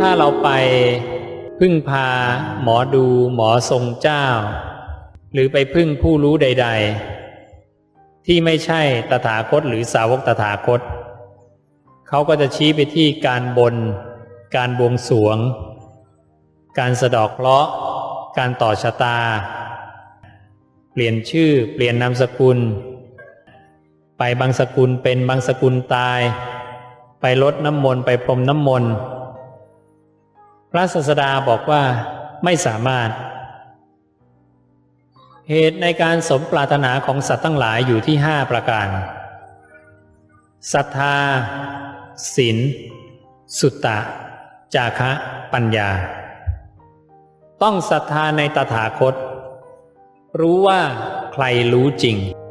ถ้าเราไปพึ่งพาหมอดูหมอทรงเจ้า หรือไปพึ่งผู้รู้ใด ๆ ที่ไม่ใช่ตถาคตหรือสาวกตถาคต เขาก็จะชี้ไปที่การบน การบวงสวง การสะดอกเคราะ การต่อชะตา เปลี่ยนชื่อเปลี่ยนนามสกุล ไปบางสกุลเป็นบางสกุลตาย ไปลดน้ำมนต์ไปพรมน้ำมนต์พระศาสดาบอกว่าไม่สามารถ เหตุในการสมปรารถนาของสัตว์ทั้งหลายอยู่ที่ห้าประการศรัทธาศีลสุตตะ จาคะปัญญา ต้องศรัทธาในตถาคต รู้ว่าใครรู้จริง「